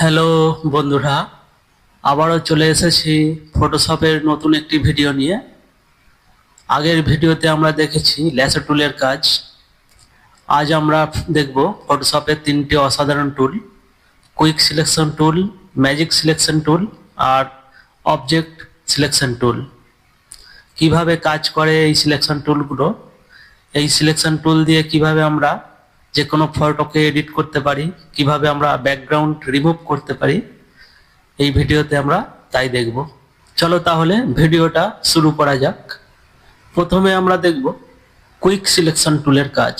Hello বন্ধুরা, আবারও চলে এসেছি ফটোশপের নতুন একটি ভিডিও নিয়ে। আগের ভিডিওতে আমরা দেখেছি ল্যাসো টুলের কাজ। আজ আমরা দেখব ফটোশপের তিনটি অসাধারণ tool quick selection tool magic selection tool আর অবজেক্ট সিলেকশন টুল কীভাবে কাজ করে এই সিলেকশন টুলগুলো এই সিলেকশন টুল দিয়ে কীভাবে আমরা যে কোনো ফটোকে এডিট করতে পারি, কীভাবে আমরা ব্যাকগ্রাউন্ড রিমুভ করতে পারি, এই ভিডিওতে আমরা তাই দেখব। চলো তাহলে ভিডিওটা শুরু করা যাক। প্রথমে আমরা দেখব কুইক সিলেকশন টুলের কাজ।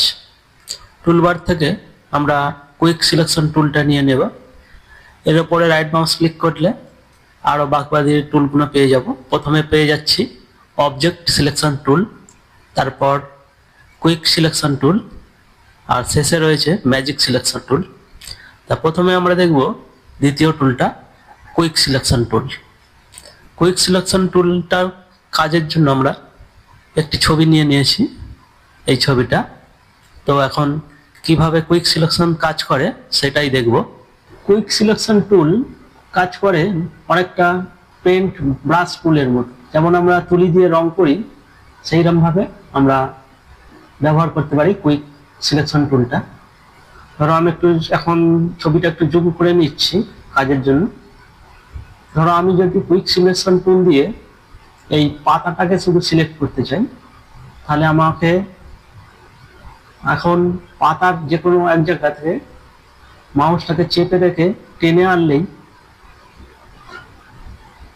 টুলবার থেকে আমরা কুইক সিলেকশন টুলটা নিয়ে নেব। এর উপরে রাইট মাউস ক্লিক করলে আরও বাকি টুলগুলো পেয়ে যাব। প্রথমে পেয়ে যাচ্ছি অবজেক্ট সিলেকশন টুল তারপর কুইক সিলেকশন টুল আর শেষে রয়েছে ম্যাজিক সিলেকশন টুল তা প্রথমে আমরা দেখব দ্বিতীয় টুলটা quick selection tool quick selection টুলটার কাজের জন্য আমরা একটি ছবি নিয়ে নিয়েছি এই ছবিটা। তো এখন কীভাবে কুইক সিলেকশন কাজ করে সেটাই দেখব। কুইক সিলেকশন টুল কাজ করে অনেকটা পেন্ট ব্রাশ টুলের মতো। যেমন আমরা তুলি দিয়ে রং করি সেইরকমভাবে আমরা ব্যবহার করতে পারি কুইক সিলেকশন টুলটা ধরো আমি একটু এখন ছবিটা একটু জুম করে নিচ্ছি কাজের জন্য। ধরো আমি যদি কুইক সিলেকশন টুল দিয়ে এই পাতাটাকে শুধু সিলেক্ট করতে চাই, তাহলে আমাকে এখন পাতার যে কোনো এক জায়গা থেকে মাউসটাকে চেপে রেখে টেনে আনলেই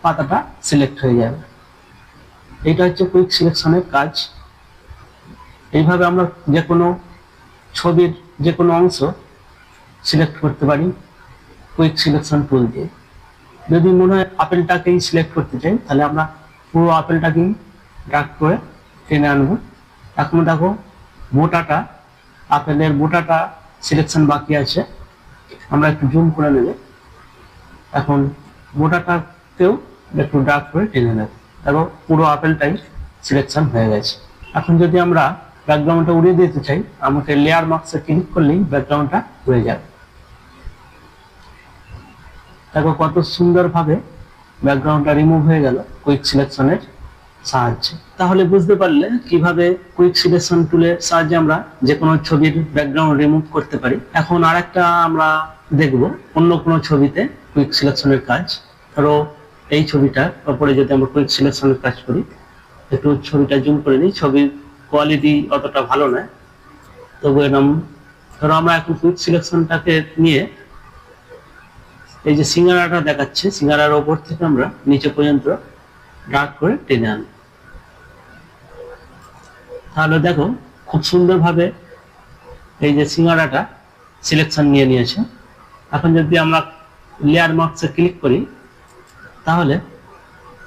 পাতাটা সিলেক্ট হয়ে যাবে। এইটা হচ্ছে কুইক সিলেকশনের কাজ। এইভাবে আমরা যে কোনো ছবির যে কোনো অংশ সিলেক্ট করতে পারি কুইক সিলেকশন টুল দিয়ে। যদি মনে হয় আপেলটাকেই সিলেক্ট করতে চাই, তাহলে আমরা পুরো আপেলটাকেই ডাক করে টেনে আনব। এখন দেখো মোটাটা আপেলের মোটাটা সিলেকশন বাকি আছে। আমরা একটু জুম করে নেব। এখন মোটাটাকেও একটু ডাক করে টেনে নেব। দেখো, পুরো আপেলটাই সিলেকশন হয়ে গেছে। এখন যদি আমরা ব্যাকগ্রাউন্ডটা উড়িয়ে দিতে চাই, আমাকে লেয়ার মার্কসে ক্লিক করলেই ব্যাকগ্রাউন্ডটা উড়ে যাবে। দেখো কত সুন্দরভাবে ব্যাকগ্রাউন্ডটা রিমুভ হয়ে গেল কুইক সিলেকশনের সাহায্যে। তাহলে বুঝতে পারলে কীভাবে কুইক সিলেকশন টুলের সাহায্যে আমরা যে কোনো ছবির ব্যাকগ্রাউন্ড রিমুভ করতে পারি। এখন আরেকটা আমরা দেখব, অন্য কোনো ছবিতে কুইক সিলেকশনের কাজ। ধরো এই ছবিটার ওপরে যদি আমরা কুইক সিলেকশনের কাজ করি, একটু ছবিটা জুম করে নিই, ছবির কোয়ালিটি অতটা ভালো নয়। তবু এরকম ধরো আমরা এখন কুইক সিলেকশনটাকে নিয়ে এই যে সিঙ্গারাটা দেখাচ্ছে, সিঙ্গারার ওপর থেকে আমরা নিচে পর্যন্ত ডার্ক করে টেনে আনি তাহলে দেখো, খুব সুন্দরভাবে এই যে সিঙ্গারাটা সিলেকশন নিয়ে নিয়েছে। এখন যদি আমরা লেয়ার মার্কসে ক্লিক করি, তাহলে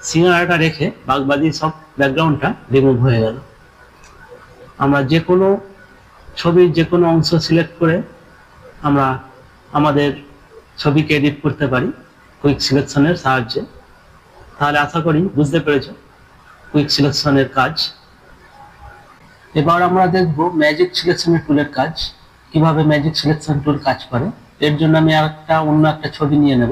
সিঙ্গারাটা রেখে বাগবাদি সব ব্যাকগ্রাউন্ডটা রিমুভ হয়ে গেল। আমরা যে কোনো ছবির যে কোনো অংশ সিলেক্ট করে আমরা আমাদের ছবিকে এডিট করতে পারি কুইক সিলেকশনের সাহায্যে। তাহলে আশা করি বুঝতে পেরেছ কুইক সিলেকশনের কাজ। এবার আমরা দেখব ম্যাজিক সিলেকশনের টুলের কাজ, কীভাবে ম্যাজিক সিলেকশন টুল কাজ করে। এর জন্য আমি একটা অন্য একটা ছবি নিয়ে নেব।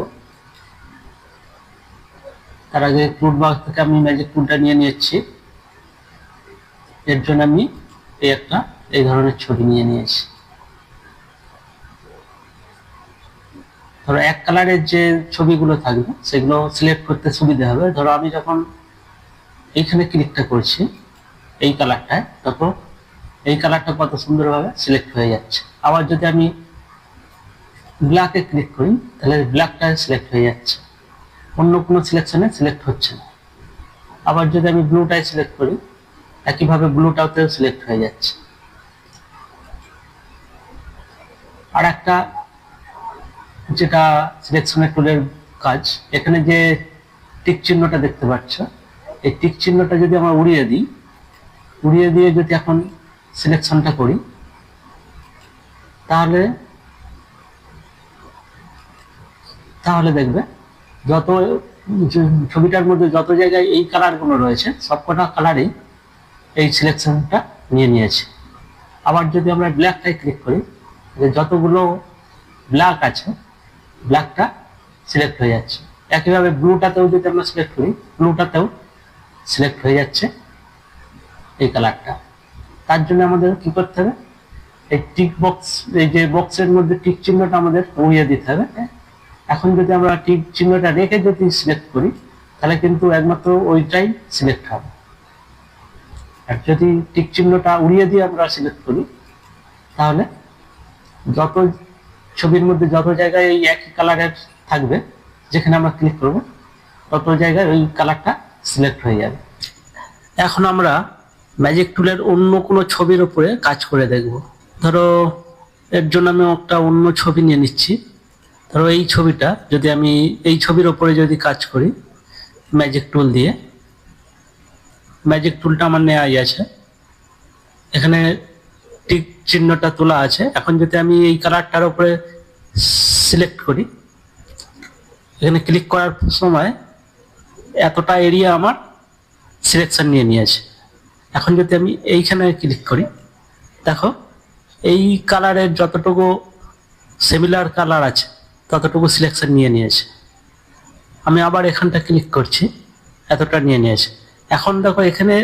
তার আগে টুল বক্স থেকে আমি ম্যাজিক টুলটা নিয়ে নিয়েছি। এর জন্য আমি এই একটা এই ধরনের ছবি নিয়ে নিয়েছি। ধরো এক কালারের যে ছবিগুলো থাকবে, সেগুলো সিলেক্ট করতে সুবিধা হবে। ধরো আমি যখন এইখানে ক্লিকটা করছি, এই কালারটায় তখন এই কালারটা কত সুন্দরভাবে সিলেক্ট হয়ে যাচ্ছে। আবার যদি আমি ব্ল্যাকে ক্লিক করি, তাহলে ব্ল্যাকটা সিলেক্ট হয়ে যাচ্ছে। অন্য কোনো সিলেকশনে সিলেক্ট হচ্ছে না। আবার যদি আমি ব্লুটাই সিলেক্ট করি একইভাবে ব্লুটাতেও সিলেক্ট হয়ে যাচ্ছে। আর একটা যেটা সিলেকশনের টুলের কাজ, এখানে যে টিক চিহ্নটা দেখতে পাচ্ছ, এই টিক চিহ্নটা যদি আমরা উড়িয়ে দিই, উড়িয়ে দিয়ে যদি এখন সিলেকশনটা করি, তাহলে তাহলে দেখবে যত ছবিটার মধ্যে যত জায়গায় এই কালারগুলো রয়েছে, সবকটা কালারই এই সিলেকশনটা নিয়ে নিয়েছে। আবার যদি আমরা ব্ল্যাকটাই ক্লিক করি, যে যতগুলো ব্ল্যাক আছে ব্ল্যাকটা সিলেক্ট হয়ে যাচ্ছে। একইভাবে ব্লুটাতেও যদি আমরা সিলেক্ট করি ব্লুটাতেও সিলেক্ট হয়ে যাচ্ছে এই কালারটা তার জন্য আমাদের কি করতে হবে? এই টিক বক্স এই যে বক্সের মধ্যে টিক চিহ্নটা আমাদের উড়িয়ে দিতে হবে এখন যদি আমরা টিক চিহ্নটা রেখে যদি সিলেক্ট করি, তাহলে কিন্তু একমাত্র ওইটাই সিলেক্ট হবে। যদি টিক চিহ্নটা উড়িয়ে দিয়ে আমরা সিলেক্ট করি, তাহলে যত ছবির মধ্যে যত জায়গায় এই একই কালারের থাকবে, যেখানে আমরা ক্লিক করব, তত জায়গায় ওই কালারটা সিলেক্ট হয়ে যাবে। এখন আমরা ম্যাজিক টুলের অন্য কোনো ছবির উপরে কাজ করে দেখব। ধরো, এর জন্য আমি একটা অন্য ছবি নিয়ে নিচ্ছি। ধরো এই ছবিটা, যদি আমি এই ছবির ওপরে যদি কাজ করি ম্যাজিক টুল দিয়ে ম্যাজিক টুলটা আমার নেওয়াই আছে এখানে টিক চিহ্নটা তোলা আছে। এখন যদি আমি এই কালারটার উপরে সিলেক্ট করি, এখানে ক্লিক করার সময় এতটা এরিয়া আমার সিলেকশন নিয়ে নিয়েছে। এখন যদি আমি এইখানে ক্লিক করি, দেখো এই কালারের যতটুকু সিমিলার কালার আছে, ততটুকু সিলেকশন নিয়ে নিয়েছে। আমি আবার এখানটা ক্লিক করছি, এতটা নিয়ে নিয়েছে। এখন দেখো এখানে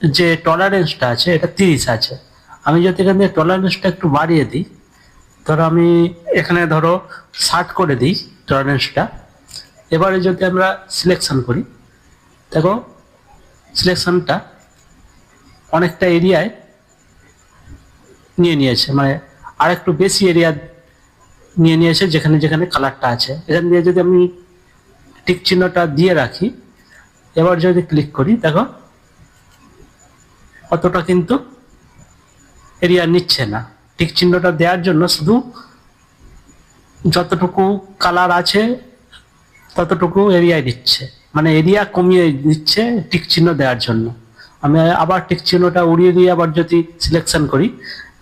যে টলারেন্সটা আছে, এটা তিরিশ আছে। আমি যদি এখান থেকে টলারেন্সটা একটু বাড়িয়ে দিই, ধরো আমি এখানে ধরো ষাট করে দিই টলারেন্সটা এবারে যদি আমরা সিলেকশন করি, দেখো সিলেকশনটা অনেকটা এরিয়ায় নিয়ে নিয়েছে মানে আর একটু বেশি এরিয়া নিয়ে নিয়েছে যেখানে যেখানে কালারটা আছে। এখান দিয়ে যদি আমি টিক চিহ্নটা দিয়ে রাখি এবার যদি ক্লিক করি, দেখো, অতটা কিন্তু এরিয়া নিচ্ছে না। টিক চিহ্নটা দেওয়ার জন্য শুধু যতটুকু কালার আছে, ততটুকু এরিয়ায় দিচ্ছে মানে এরিয়া কমিয়ে দিচ্ছে টিক চিহ্ন দেওয়ার জন্য। আমি আবার টিক চিহ্নটা উড়িয়ে দিয়ে আবার যদি সিলেকশন করি,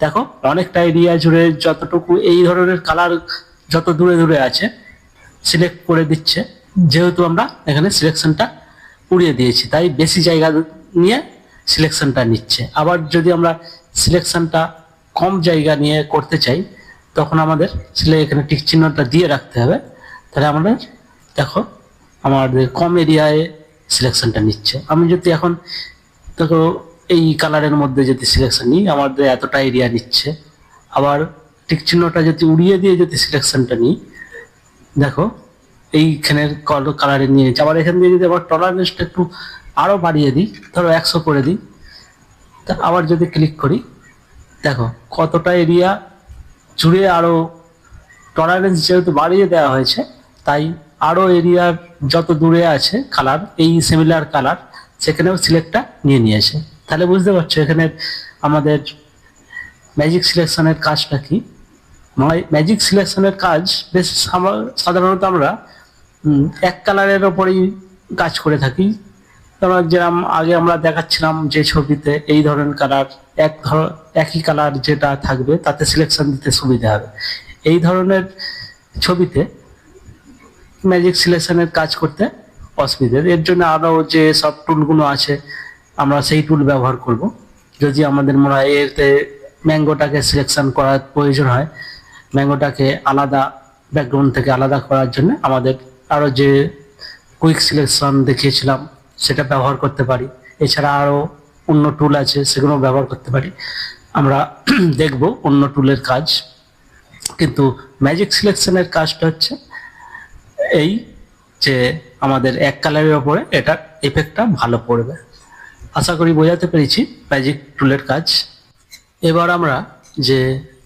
দেখো, অনেকটা এরিয়া জুড়ে যতটুকু এই ধরনের কালার যত দূরে দূরে আছে সিলেক্ট করে দিচ্ছে। যেহেতু আমরা এখানে সিলেকশনটা উড়িয়ে দিয়েছি। তাই বেশি জায়গা নিয়ে সিলেকশনটা নিচ্ছে। আবার যদি আমরা সিলেকশনটা কম জায়গা নিয়ে করতে চাই, তখন আমাদের সিলে এখানে টিক চিহ্নটা দিয়ে রাখতে হবে। তাহলে আমাদের, দেখো, আমাদের কম এরিয়ায় সিলেকশনটা নিচ্ছে। আমি যদি এখন, দেখো, এই কালারের মধ্যে যদি সিলেকশন নিই, আমাদের এতটা এরিয়া নিচ্ছে। আবার টিক চিহ্নটা যদি উড়িয়ে দিয়ে যদি সিলেকশনটা নিই, দেখো এইখানের কালারে নিয়ে নিচ্ছে। আবার এখান দিয়ে যদি আবার টলারেন্সটা একটু আরও বাড়িয়ে দিই, ধরো একশো করে দিই, তা আবার যদি ক্লিক করি, দেখো কতটা এরিয়া জুড়ে আরও টলারেন্স যেহেতু বাড়িয়ে দেওয়া হয়েছে, তাই আরও এরিয়ার যত দূরে আছে কালার এই সিমিলার কালার সেখানেও সিলেক্টটা নিয়ে নিয়েছে। তাহলে বুঝতে পারছ এখানে আমাদের ম্যাজিক সিলেকশনের কাজটা কি? ম্যাজিক সিলেকশনের কাজ বেশ সাধারণত আমরা এক কালারের ওপরেই কাজ করে থাকি। যেমন যেরকম আগে আমরা দেখাচ্ছিলাম যে ছবিতে এই ধরনের কালার, এক ধর একই কালার যেটা থাকবে, তাতে সিলেকশন দিতে সুবিধা হবে। এই ধরনের ছবিতে ম্যাজিক সিলেকশনের কাজ করতে অসুবিধা। এর জন্য আরও যে সব টুলগুলো আছে, আমরা সেই টুল ব্যবহার করব। যদি আমাদের মনে হয় এতে ম্যাঙ্গোটাকে সিলেকশন করার প্রয়োজন হয় ম্যাঙ্গোটাকে আলাদা ব্যাকগ্রাউন্ড থেকে আলাদা করার জন্য আমাদের আরও যে কুইক সিলেকশন দেখিয়েছিলাম, সেটা ব্যবহার করতে পারি। এছাড়া আরও অন্য টুল আছে সেগুলো ব্যবহার করতে পারি। আমরা দেখব অন্য টুলের কাজ। কিন্তু ম্যাজিক সিলেকশনের কাজটা হচ্ছে এই যে আমাদের এক কালারের ওপরে এটার এফেক্টটা ভালো পড়বে। আশা করি বোঝাতে পেরেছি ম্যাজিক টুলের কাজ। এবার আমরা যে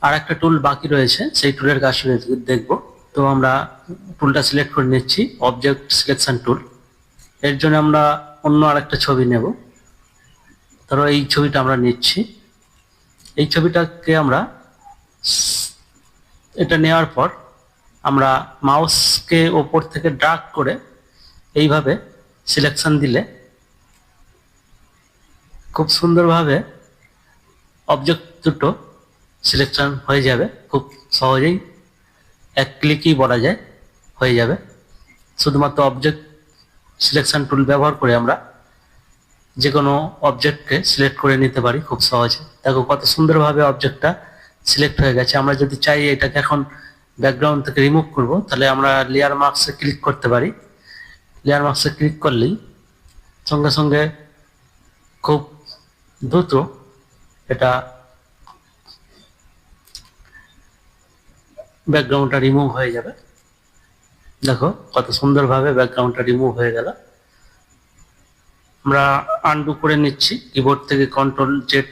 আর একটা টুল বাকি রয়েছে, সেই টুলের কাজ দেখব। তো আমরা টুলটা সিলেক্ট করে নিচ্ছি অবজেক্ট সিলেকশন টুল এর জন্য আমরা অন্য আরেকটা ছবি নেব। ধরো এই ছবিটা আমরা নিচ্ছি। এই ছবিটাকে আমরা এটা নেওয়ার পর আমরা মাউসকে ওপর থেকে ড্রাগ করে এইভাবে সিলেকশন দিলে খুব সুন্দরভাবে অবজেক্ট দুটো সিলেকশন হয়ে যাবে। খুব সহজেই এক ক্লিকই বলা যায়, হয়ে যাবে। শুধুমাত্র অবজেক্ট সিলেকশন টুল ব্যবহার করে আমরা যে কোনো অবজেক্টকে সিলেক্ট করে নিতে পারি খুব সহজে। দেখো কত সুন্দরভাবে অবজেক্টটা সিলেক্ট হয়ে গেছে। আমরা যদি চাই এটাকে এখন ব্যাকগ্রাউন্ড থেকে রিমুভ করব, তাহলে আমরা লেয়ার মার্কসে ক্লিক করতে পারি। লেয়ার মার্কসে ক্লিক করলেই সঙ্গে সঙ্গে খুব দ্রুত এটা ব্যাকগ্রাউন্ডটা রিমুভ হয়ে যাবে। দেখো, কত সুন্দরভাবে ব্যাকগ্রাউন্ডটা রিমুভ হয়ে গেল। আমরা আন্ডু করে নিচ্ছি কিবোর্ড থেকে কন্ট্রোল জেড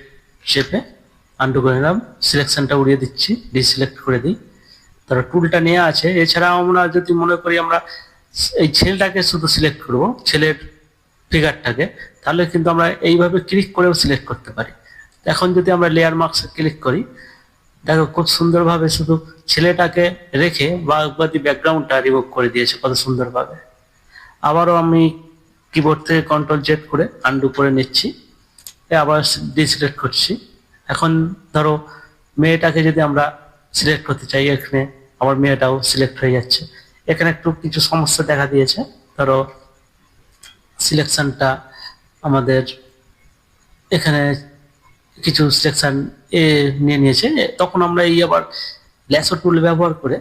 চেপে আন্ডু করে নিলাম সিলেকশনটা উড়িয়ে দিচ্ছি ডিসিলেক্ট করে দিই। তারপর টুলটা নেওয়া আছে। এছাড়া আমরা যদি মনে করি আমরা এই ছেলেটাকে শুধু সিলেক্ট করব, ছেলের ফিগারটাকে তাহলে কিন্তু আমরা এইভাবে ক্লিক করেও সিলেক্ট করতে পারি। এখন যদি আমরা লেয়ার মার্কসে ক্লিক করি দেখো, খুব সুন্দরভাবে শুধু ছেলেটাকে রেখে বাকি ব্যাকগ্রাউন্ডটা রিমুভ করে দিয়েছে, কত সুন্দরভাবে। আবারও আমি কিবোর্ড থেকে কন্ট্রোল জেড করে আন্ডু করে নিচ্ছি আবার ডিসিলেক্ট করছি। এখন ধরো, মেয়েটাকে যদি আমরা সিলেক্ট করতে চাই, এখানে আমার মেয়েটাও সিলেক্ট হয়ে যাচ্ছে। এখানে একটু কিছু সমস্যা দেখা দিয়েছে, ধরো সিলেকশনটা আমাদের এখানে কিছু সিলেকশন এ নিয়ে নিয়েছে। তখন আমরা এই আবার ল্যাসো টুল ব্যবহার করে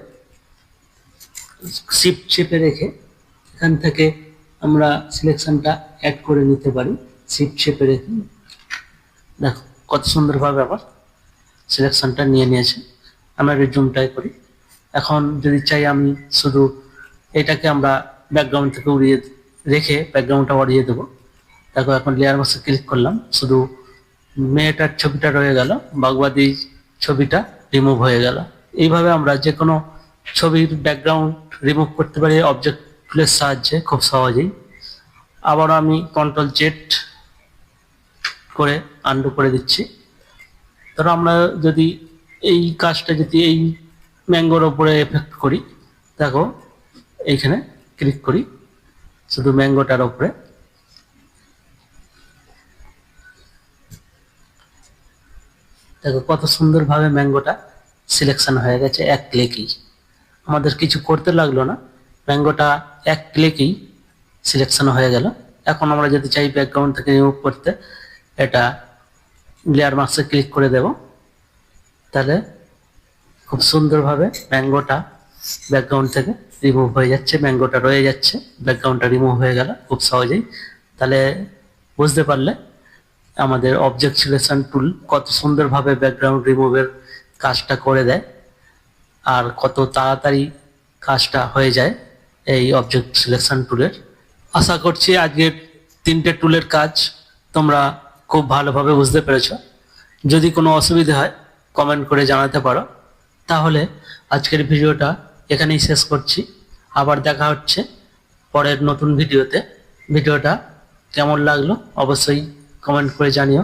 শিপ চেপে রেখে এখান থেকে আমরা সিলেকশনটা অ্যাড করে নিতে পারি। শিপ চেপে রেখে। দেখো, কত সুন্দরভাবে আবার সিলেকশনটা নিয়ে নিয়েছে। আমরা রিজুমটাই করি। এখন যদি চাই আমি শুধু এটাকে আমরা ব্যাকগ্রাউন্ড থেকে উড়িয়ে রেখে ব্যাকগ্রাউন্ডটা উড়িয়ে দেবো। দেখো, এখন লেয়ার বক্সে ক্লিক করলাম। শুধু মেয়েটার ছবিটা রয়ে গেল বাগবাদি ছবিটা রিমুভ হয়ে গেল। এইভাবে আমরা যে কোনো ছবির ব্যাকগ্রাউন্ড রিমুভ করতে পারি অবজেক্ট টুলের সাহায্যে খুব সহজেই। আবার আমি কন্ট্রোল জেট করে আন্ডু করে দিচ্ছি। ধরো আমরা যদি এই কাজটা যদি এই ম্যাঙ্গোর ওপরে এফেক্ট করি, দেখো, এইখানে ক্লিক করি, শুধু ম্যাঙ্গোটার ওপরে দেখো, কত সুন্দরভাবে ম্যাঙ্গোটা সিলেকশন হয়ে গেছে এক ক্লিকেই আমাদের কিছু করতে লাগল না, ম্যাঙ্গোটা এক ক্লিকেই সিলেকশন হয়ে গেল। এখন আমরা যদি চাই ব্যাকগ্রাউন্ড থেকে রিমুভ করতে, এটা লেয়ার মার্কসে ক্লিক করে দেব। তাহলে খুব সুন্দরভাবে ম্যাঙ্গোটা ব্যাকগ্রাউন্ড থেকে রিমুভ হয়ে যাচ্ছে, ম্যাঙ্গোটা রয়ে যাচ্ছে ব্যাকগ্রাউন্ডটা রিমুভ হয়ে গেল খুব সহজেই। তাহলে বুঝতে পারলে আমাদের অবজেক্ট সিলেকশন টুল কত সুন্দরভাবে ব্যাকগ্রাউন্ড রিমুভের কাজটা করে দেয় আর কত তাড়াতাড়ি কাজটা হয়ে যায় এই অবজেক্ট সিলেকশন টুলের আশা করছি আজকের তিনটে টুলের কাজ তোমরা খুব ভালোভাবে বুঝতে পেরেছ। যদি কোনো অসুবিধা হয় কমেন্ট করে জানাতে পারো। তাহলে আজকের ভিডিওটা এখানেই শেষ করছি। আবার দেখা হচ্ছে পরের নতুন ভিডিওতে। ভিডিওটা কেমন লাগল? অবশ্যই কমেন্ট করে জানিও।